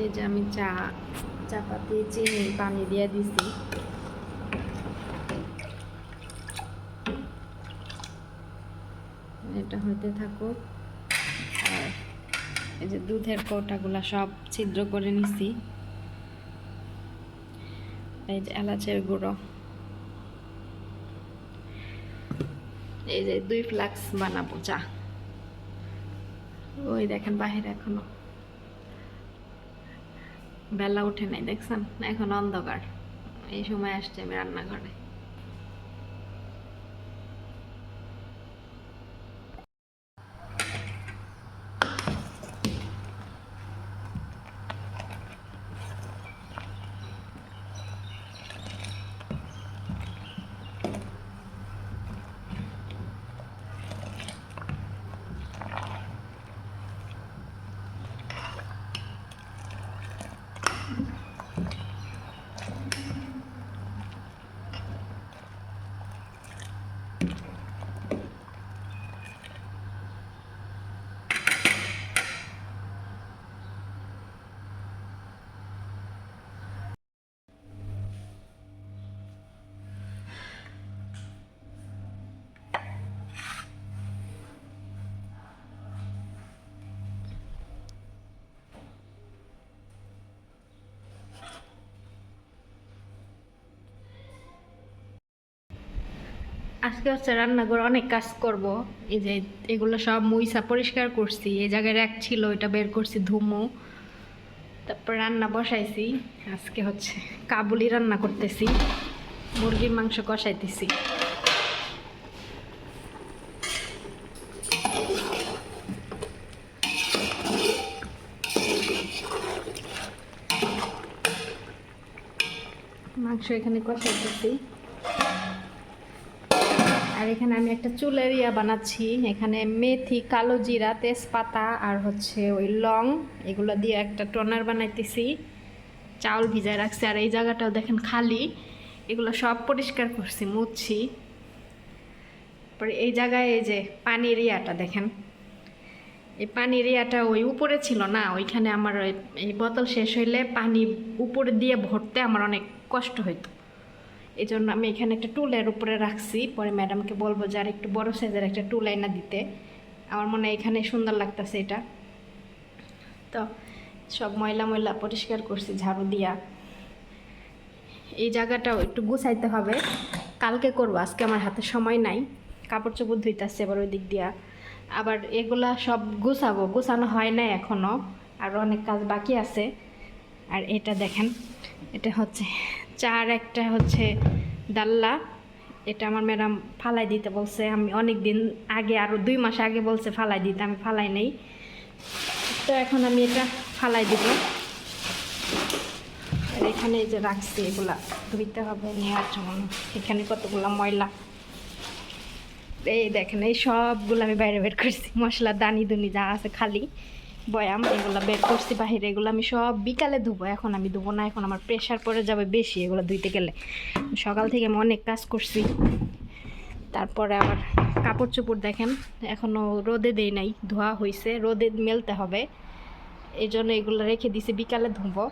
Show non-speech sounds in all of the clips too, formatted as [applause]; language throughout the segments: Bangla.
এই যে আমি চা চা পাতি, চিনি, পানি দিয়ে দিছি। এটা হইতে থাকুক। আর এই যে দুধের কৌটাগুলো সব ছিদ্র করে নিছি। এই যে এলাচের গুঁড়ো। এই যে দুই ফ্লাক্স বানাবো চা। ওই দেখেন বাহিরে এখনও। বেলা উঠে নাই দেখছেন? এখন অন্ধকার। এই সময় আসছে আমি রান্নাঘরে। আজকে হচ্ছে রান্নাঘর অনেক কাজ করব। এই যে এগুলো সব মুইসা পরিষ্কার করছি। এই জায়গায় এক ছিল এটা বের করছি ধুমো। তারপর রান্না বসাইছি। আজকে হচ্ছে কাবুলি রান্না করতেছি। মুরগির মাংস কষাইতেছি। মাংস এখানে কষাইতেছি। আর এখানে আমি একটা চুলের ইয়া বানাচ্ছি। এখানে মেথি, কালো জিরা, তেজপাতা আর হচ্ছে ওই লং এগুলো দিয়ে একটা টোনার বানাইতেছি। চাউল ভিজায় রাখছি আর এই জায়গাটাও দেখেন খালি। এগুলো সব পরিষ্কার করছি, মুছছি। তারপরে এই জায়গায় এই যে পানির ইয়াটা দেখেন। এই পানির ইয়াটা ওই উপরে ছিল না, ওইখানে আমার এই বোতল শেষ হইলে পানি উপরে দিয়ে ভরতে আমার অনেক কষ্ট হইতো। এই জন্য আমি এখানে একটা টুলের উপরে রাখছি। পরে ম্যাডামকে বলব যে আর একটু বড় সাইজের একটা টুল আইনা দিতে। আমার মনে হয় এখানে সুন্দর লাগতেছে এটা। তো সব ময়লা ময়লা পরিষ্কার করছি, ঝাড়ু দিয়া। এই জায়গাটাও একটু গুছাইতে হবে। কালকে করব, আজকে আমার হাতে সময় নাই। কাপড় চোপড় ধুইতেছে এবার ওই দিক দিয়া। আবার এগুলা সব গুছাবো, গুছানো হয় নাই এখনও আরও অনেক কাজ বাকি আছে। আর এটা দেখেন, এটা হচ্ছে চার, একটা হচ্ছে ডাল্লা এটা আমার ম্যাডাম ফালাই দিতে বলছে। আমি অনেক দিন আগে আরও দুই মাস আগে বলছে ফালাই দিতে, আমি ফালাই নেই। তো এখন আমি এটা ফালাই দিব। আর এখানে যে রাখছি, এগুলা ধুইতে হবে, নেওয়ার জন্য। এখানে কতগুলো ময়লা? এই দেখেন, এই সবগুলো আমি বাইরে বের করছি। মশলা, দানি দুনি যা আছে খালি। বয়াম, এগুলো বের করছি বাহিরে, এগুলো আমি সব বিকালে ধুবো। এখন আমি ধুবো না, এখন আমার প্রেশার পড়ে যাবে বেশি এগুলো ধুইতে গেলে। সকাল থেকে আমি অনেক কাজ করছি। তারপরে আবার কাপড় চোপড় দেখেন এখনও রোদে দেই নাই, ধোয়া হয়েছে রোদে মেলতে হবে। এই জন্য এগুলো রেখে দিছি, বিকালে ধুবো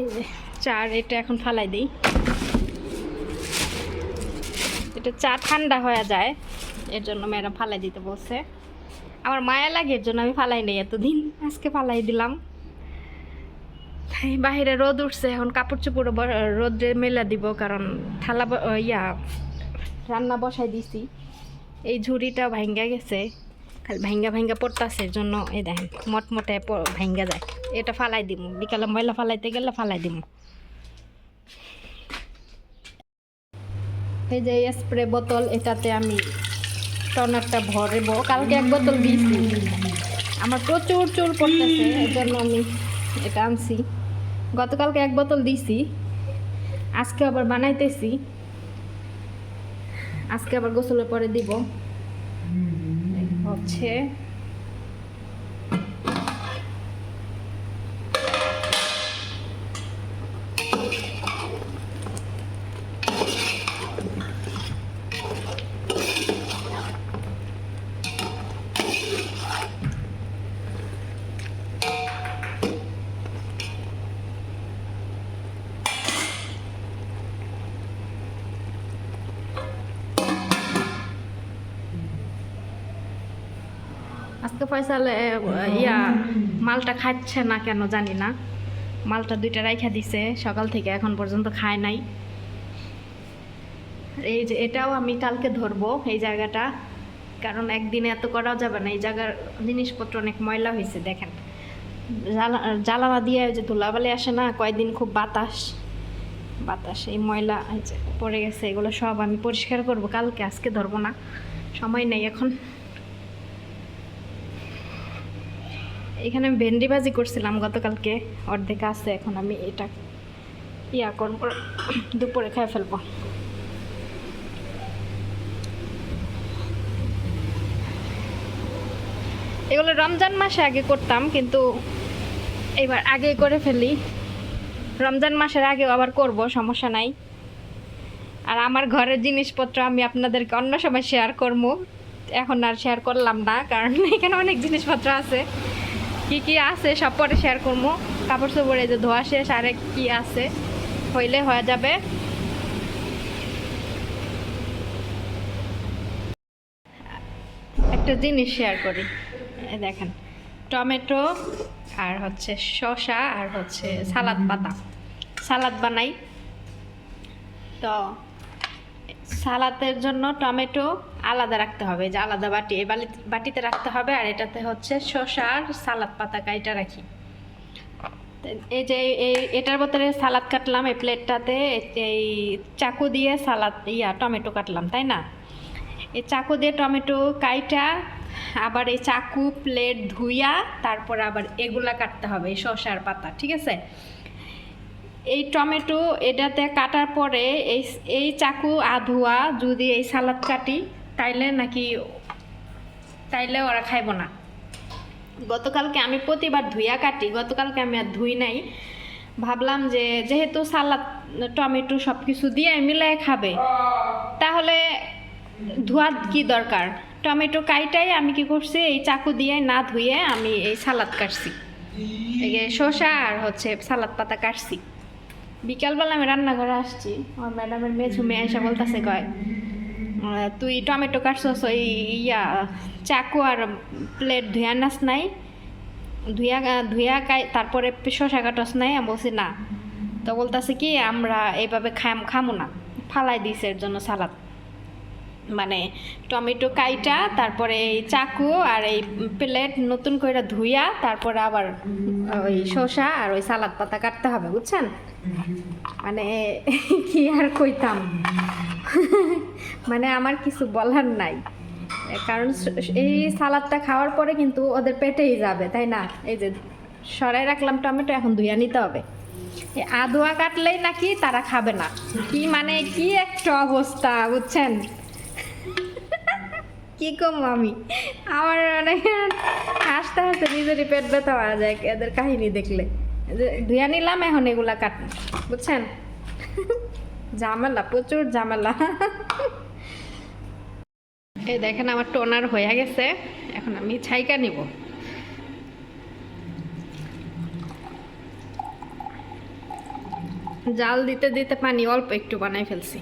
এই যে চার, এটা এখন ফালাই দিই। এটা চা ঠান্ডা হয়ে যায়, এর জন্য ম্যাডাম ফালাই দিতে বলছে। আমার মায়া লাগে, এর জন্য আমি ফালাই নেই এতদিন, আজকে ফালাই দিলাম। বাহিরে রোদ উঠছে, এখন কাপড় চোপড় রোদে মেলা দিব, কারণ থালা ইয়া, রান্না বসাই দিছি। এই ঝুড়িটা ভাঙ্গা গেছে, খালি ভাঙ্গা ভাঙ্গা পড়তাছে, এর জন্য এই দেখেন, মটমটে ভাঙ্গা যায়। এটা ফালাই দিব বিকালে ময়লা ফালাইতে গেলে ফালাই দিব এই যে স্প্রে বোতল, এটাতে আমি টনারটা ভরেব। কালকে এক বোতল দিয়েছি। আমার প্রচুর চুল পড়তেছে এর জন্য আমি এটা আনছি। গতকালকে এক বোতল দিছি আজকে আবার বানাইতেছি। আজকে আবার গোসলের পরে দিব। হচ্ছে আজকে ফয়সাল ইয়া, মালটা খাচ্ছে না কেন জানি না। মালটা দুইটা রাইখা দিছে, সকাল থেকে এখন পর্যন্ত খায় নাই। এই যে এটাও আমি কালকে ধরবো এই জায়গাটা, কারণ একদিনে এত করাও যাবে না। এই জায়গার জিনিসপত্র অনেক ময়লা হয়েছে দেখেন। জ্বালা, জ্বালানা দিয়ে যে ধুলাবালি আসে না কয়েকদিন খুব বাতাস। বাতাস, এই ময়লা পড়ে গেছে, এগুলো সব আমি পরিষ্কার করব। কালকে, আজকে ধরবো না। সময় নেই এখন। এখানে আমি ভেন্ডি ভাজি করছিলাম গতকালকে। অর্ধেক আছে, এখন আমি এটা ইয়া করব, দুপুরে খেয়ে ফেলব। এগুলো রমজান মাসে আগে করতাম, কিন্তু এবার আগে করে ফেলি। রমজান মাসের আগেও আবার করব, সমস্যা নাই। আর আমার ঘরের জিনিসপত্র আমি আপনাদেরকে অন্য সময় শেয়ার করব এখন আর শেয়ার করলাম না, কারণ এখানে অনেক জিনিসপত্র আছে। কি কি আছে সব পরে শেয়ার করব কাপড় চোপড়ে যে ধোয়া শেষ, আরে কি আছে? হইলে হয়ে যাবে। একটা জিনিস শেয়ার করি। দেখেন, টমেটো আর হচ্ছে শসা আর হচ্ছে সালাদ পাতা। সালাদ বানাই। তো সালাদের জন্য টমেটো আলাদা রাখতে হবে, যে আলাদা বাটি, এই বাটিতে রাখতে হবে আর এটাতে হচ্ছে শসা আর সালাদ পাতা কাইটা রাখি। এই যে এই, এটার ভিতরে সালাদ কাটলাম, এই প্লেটটাতে এই চাকু দিয়ে সালাদ, ইয়া, টমেটো কাটলাম, তাই না? এই চাকু দিয়ে টমেটো কাইটা, আবার এই চাকু প্লেট ধুইয়া তারপর আবার এগুলা কাটতে হবে, এই শসার পাতা, ঠিক আছে? এই টমেটো এটাতে কাটার পরে এই এই চাকু আধুয়া যদি এই সালাদ কাটি তাইলে নাকি তাইলে ওরা খাইব না। গতকালকে আমি প্রতিবার ধুইয়া কাটি, গতকালকে আমি আর ধুই নাই। ভাবলাম যে যেহেতু সালাদ, টমেটো সব কিছু দিয়ে মিলাই খাবে, তাহলে ধোয়ার কি দরকার? টমেটো কাইটাই আমি কি করছি, এই চাকু দিয়ে না ধুয়ে আমি এই সালাদ কাটছি। শসা আর হচ্ছে সালাদ পাতা কাটছি। বিকালবেলা আমি রান্নাঘরে আসছি, আমার ম্যাডামের মেয়ে ঝুমে এসে বলতেছে কয় তুই টমেটো কাটছস, ওই ইয়া, চাকু আর প্লেট ধুয়া নাস নাই। ধুয়া ধুয়া কাই তারপরে শসা কাটস নাই, আমি বলছি, না। তো বলতেছে কি, আমরা এইভাবে খাম, খামো না। ফালাই দিছে এর জন্য সালাদ। মানে টমেটো কাইটা, তারপরে এই চাকু আর এই প্লেট নতুন করে ধুইয়া, তারপরে আবার ওই শসা আর ওই সালাদ পাতা কাটতে হবে, বুঝছেন? মানে কি আর কইতাম? মানে আমার কিছু বলার নাই। কারণ এই সালাদটা খাওয়ার পরে কিন্তু ওদের পেটেই যাবে, তাই না? এই যে সরাই রাখলাম টমেটো, এখন ধুইয়া নিতে হবে। আদোয়া কাটলেই নাকি তারা খাবে না। কি মানে কি একটা অবস্থা, বুঝছেন? [laughs] কি কম আমি? আমার অনেক হাসতে হাসতে নিজেরই পেট ব্যথা হওয়া যায় এদের কাহিনী দেখলে। ধুয়া নিলাম, এখন এগুলা কাট বুঝছেন? [laughs] ঝামেলা, প্রচুর ঝামেলা। এই দেখেন আমার টোনার হয়ে গেছে, এখন আমি ছাইকা নিব। জাল দিতে দিতে পানি অল্প একটু বানাই ফেলছি।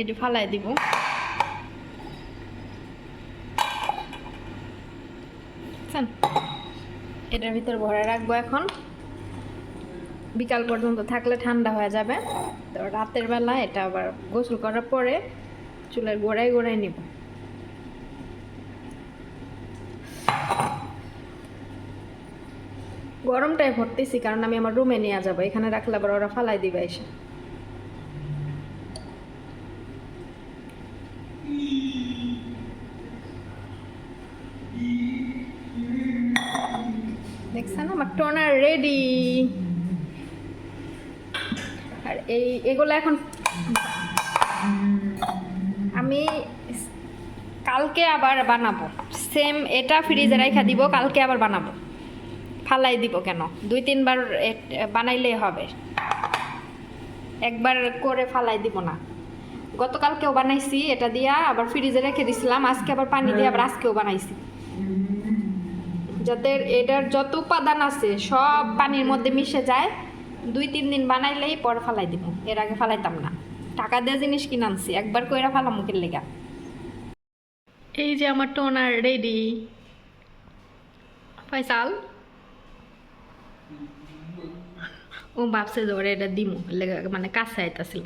এটি ফালাই দিব? এটার ভিতর ভরে রাখব এখন। বিকাল পর্যন্ত থাকলে ঠান্ডা হয়ে যাবে। তো রাতের বেলা এটা আবার গোসল করার পরে চুলের গোড়ায় গোড়ায় নিব। গরমটাই ভরতেছি, কারণ আমি আমার রুমে নিয়ে যাব। এখানে রাখলে আবার ওরা ফালাই দিবে এসে দেখছেন আমার টোনার রেডি আর এই এগুলো এখন আমি কালকে আবার বানাবো। সেম এটা ফ্রিজে রাখা দিব, কালকে আবার বানাবো। ফালাই দিব কেন? দুই, তিনবার বানাইলেই হবে। একবার করে ফালাই দিব না। গতকালকেও বানাইছি, এটা দিয়া আবার ফ্রিজে রেখে দিছিলাম, আজকে আবার পানি দিয়ে আবার আজকেও বানাইছি। যাতে এটার যত উপাদান আছে, সব পানির মধ্যে মিশে যায়। দুই তিন দিন বানাইলেই পরে ফালাই দিব। এর আগে ফালাইতাম না। টাকা দিয়ে জিনিস কিনে আনছি, একবার কইরা ফেলাম মুখের লেগা। এই যে আমার টোনার রেডি। ফয়সাল? ও ভাবছে যে ওরা এটা দিমু মানে কাছে আইতাছিল।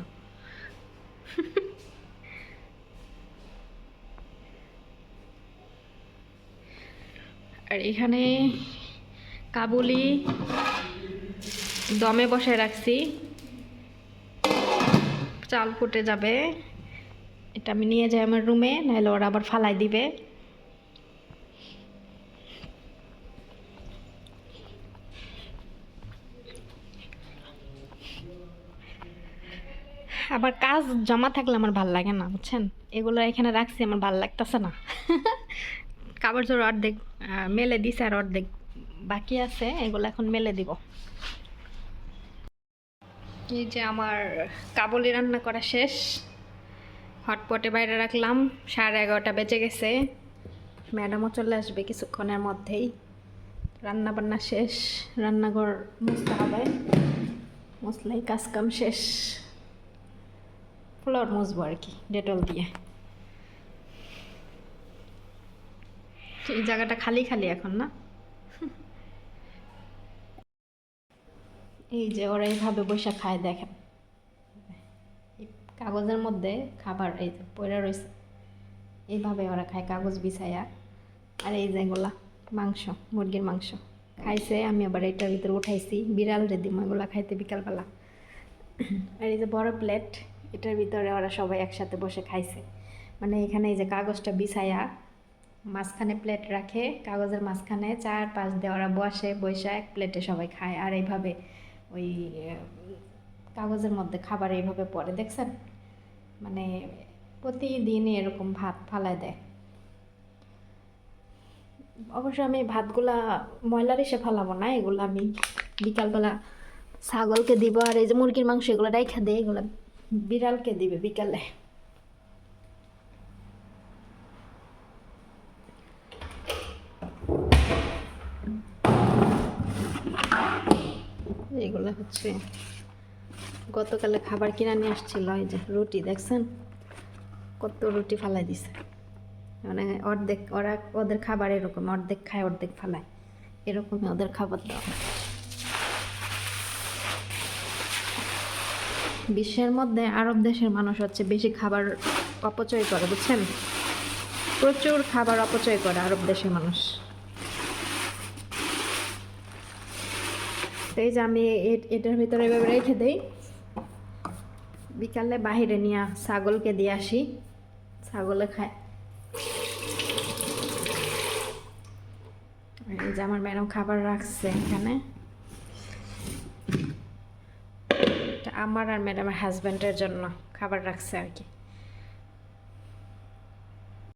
আর এখানে কাবুলি দমে বসায় রাখছি। চাল ফুটে যাবে। এটা আমি নিয়ে যাই আমার রুমে নাহলে ওরা আবার ফালাই দিবে। আবার কাজ জমা থাকলে আমার ভালো লাগে না, বুঝছেন? এগুলো এখানে রাখছি, আমার ভালো লাগতেছে না। [laughs] কাপড় চোর অর্ধেক মেলে দিছে আর অর্ধেক বাকি আছে, এগুলো এখন মেলে দিব। এই যে আমার কাবলি রান্না করা শেষ। হটপটে বাইরে রাখলাম, সাড়ে এগারোটা বেজে গেছে। ম্যাডামও চলে আসবে কিছুক্ষণের মধ্যেই। রান্না বান্না শেষ, রান্নাঘর মুছতে হবে। মুছলেই কাজ কাম শেষ। ফ্লোর মুছবো আর কি, ডেটল দিয়ে। এই জায়গাটা খালি খালি এখন না? এই যে ওরা এইভাবে বসে খায়, দেখেন। কাগজের মধ্যে খাবার এই যে পয়রা রয়েছে, এইভাবে ওরা খায় কাগজ বিছাইয়া আর এই যেগুলা মাংস, মুরগির মাংস খাইছে, আমি আবার এটার ভিতরে উঠাইছি, বিড়াল রেদি এগুলা খাইতে বিকালবেলা। আর এই যে বড় প্লেট এটার ভিতরে ওরা সবাই একসাথে বসে খাইছে। মানে এখানে এই যে কাগজটা বিছাইয়া মাঝখানে প্লেট রাখে, কাগজের মাঝখানে চার পাঁচ দিয়ে ওরা বসে বৈশা এক প্লেটে সবাই খায়। আর এইভাবে ওই কাগজের মধ্যে খাবার এইভাবে পড়ে, দেখছেন? মানে প্রতিদিন এরকম ভাত ফালায় দেয়। অবশ্য আমি ভাতগুলা ময়লার এসে ফালাবো না, এগুলো আমি বিকালবেলা ছাগলকে দিব আর এই যে মুরগির মাংস এগুলো রেখে দেয়, এগুলো বিড়ালকে দিবে বিকালে। এগুলো হচ্ছে গতকালে খাবার কিনে নিয়ে আসছিল, এই যে রুটি, দেখছেন? কত রুটি ফালাই দিছে। মানে অর্ধেক, ওরা ওদের খাবার এরকম, অর্ধেক খায়, অর্ধেক ফালায়। এরকমই ওদের খাবার দাওয়া বিশ্বের মধ্যে আরব দেশের মানুষ হচ্ছে বেশি খাবার অপচয় করে, বুঝছেন? প্রচুর খাবার অপচয় করে আরব দেশের মানুষ। তো এই যে আমি এটার ভিতরে এভাবে রেখে দেই। বিকালে বাহিরে নিয়ে ছাগলকে দিয়ে আসি। ছাগলে খায়। এই যে আমার ম্যাডাম খাবার রাখছে এখানে। আমার আর ম্যাডামের হাজব্যান্ডের জন্য খাবার রাখছে আর কি।